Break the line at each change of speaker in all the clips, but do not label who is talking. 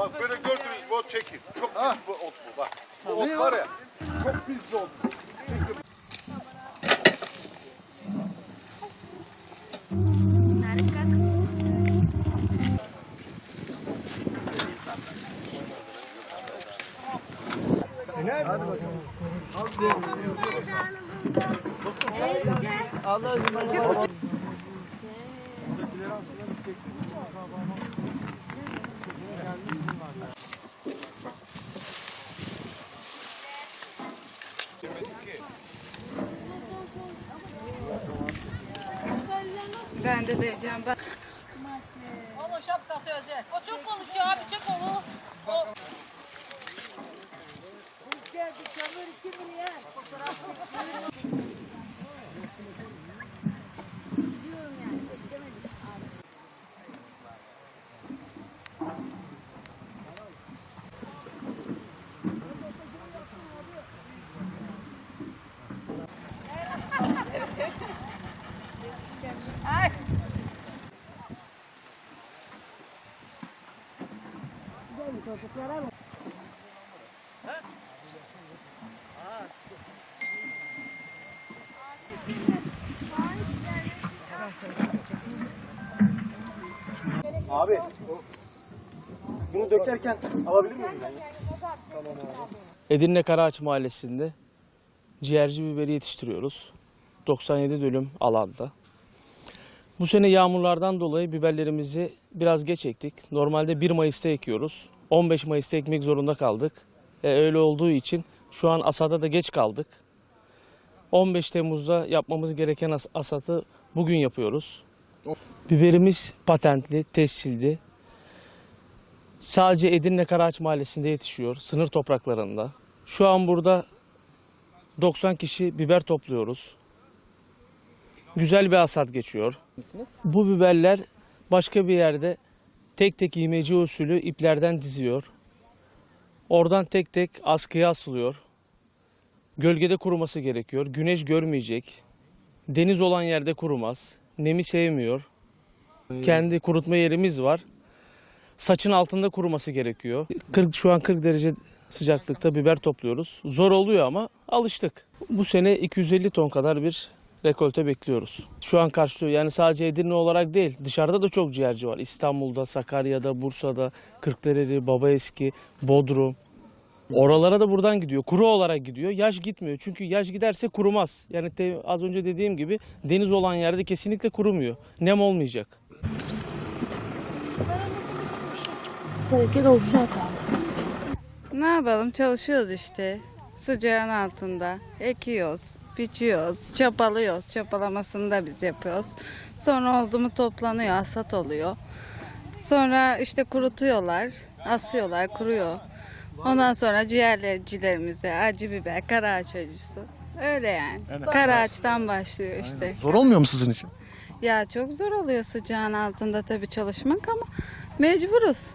Bak böyle gördüğünüz bu ot çekin. Çok pis bu ot bu bak. Bu ot var ya. Çok pis bir ot bu. Çekin.
Ben de diyeceğim. Ben...
Onun şapkası özel. O çok konuşuyor abi çek onu. O...
Abi bunu dökerken alabilir miyim ben?
Edirne Karaağaç Mahallesi'nde ciğerci biberi yetiştiriyoruz. 97 dönüm alanda. Bu sene yağmurlardan dolayı biberlerimizi biraz geç ektik. Normalde 1 Mayıs'ta ekiyoruz. 15 Mayıs'ta ekmek zorunda kaldık. E, öyle olduğu için şu an asada da geç kaldık. 15 Temmuz'da yapmamız gereken as- asatı bugün yapıyoruz. Biberimiz patentli, tescilli. Sadece Edirne Karaağaç Mahallesi'nde yetişiyor, sınır topraklarında. Şu an burada 90 kişi biber topluyoruz. Güzel bir hasat geçiyor. Bu biberler başka bir yerde tek tek iğmeci usulü iplerden diziyor. Oradan tek tek askıya asılıyor. Gölgede kuruması gerekiyor. Güneş görmeyecek. Deniz olan yerde kurumaz. Nemi sevmiyor. Kendi kurutma yerimiz var saçın altında kuruması gerekiyor. 40 şu an 40 derece sıcaklıkta biber topluyoruz. Zor oluyor ama alıştık. Bu sene 250 ton kadar bir rekolte bekliyoruz. Şu an karşılıyor. Yani sadece Edirne olarak değil. Dışarıda da çok ciğerci var. İstanbul'da, Sakarya'da, Bursa'da, Kırklareli, Babaeski, Bodrum. Oralara da buradan gidiyor. Kuru olarak gidiyor. Yaş gitmiyor. Çünkü yaş giderse kurumaz. Yani te- az önce dediğim gibi deniz olan yerde kesinlikle kurumuyor. Nem olmayacak.
Ne yapalım çalışıyoruz işte. Sıcağın altında. Ekiyoruz, biçiyoruz, çapalıyoruz. Çapalamasını da biz yapıyoruz. Sonra oldu mu toplanıyor, hasat oluyor. Sonra işte kurutuyorlar, asıyorlar, kuruyor. Ondan sonra ciğercilerimize acı biber, karaağaç acısı. Öyle yani. Karaağaçtan başlıyor işte.
Zor olmuyor mu sizin için?
Ya çok zor oluyor sıcağın altında tabii çalışmak ama mecburuz.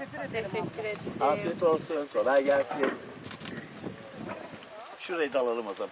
Yaslanmışım gibi.
Afiyet olsun. Kolay gelsin. Şurayı da alalım o zaman.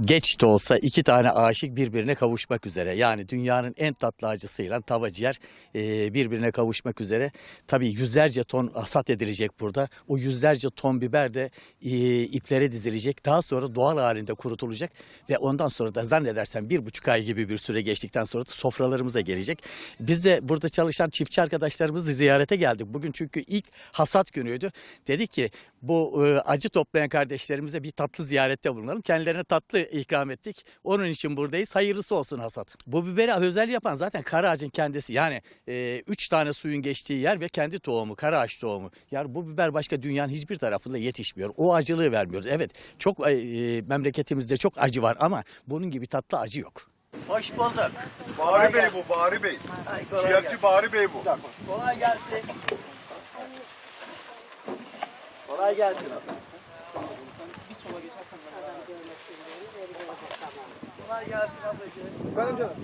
Geç de olsa iki tane aşık birbirine kavuşmak üzere. Yani dünyanın en tatlı acısıyla tava ciğer e, birbirine kavuşmak üzere. Tabii yüzlerce ton hasat edilecek burada. O yüzlerce ton biber de e, iplere dizilecek. Daha sonra doğal halinde kurutulacak. Ve ondan sonra da zannedersem bir buçuk ay gibi bir süre geçtikten sonra da sofralarımıza gelecek. Biz de burada çalışan çiftçi arkadaşlarımızı ziyarete geldik. Bugün çünkü ilk hasat günüydü. Dedi ki bu e, acı toplayan kardeşlerimize bir tatlı ziyarette bulunalım. Kendilerine tatlı ikram ettik. Onun için buradayız. Hayırlısı olsun hasat. Bu biberi özel yapan zaten kara ağacın kendisi. Yani e, üç tane suyun geçtiği yer ve kendi tohumu, kara ağaç tohumu. Yani bu biber başka dünyanın hiçbir tarafında yetişmiyor. O acılığı vermiyoruz. Evet çok e, memleketimizde çok acı var ama bunun gibi tatlı acı yok. Hoş bulduk.
Bari Bey bu, Bari Bey. Ciğerci Bari Bey bu.
Kolay gelsin. Kolay gelsin. Kolay gelsin ablacığım.
Benim canım.